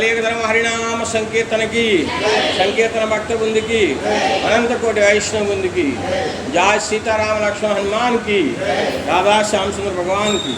కలియుగధర్మ హరినామ సంకీర్తనకి సంకీర్తన భక్త బృందికి అనంతకోటి వైష్ణవ బృందికి జా సీతారామ లక్ష్మణ హనుమాన్కి రాధా శ్యామచంద్ర భగవాన్కి.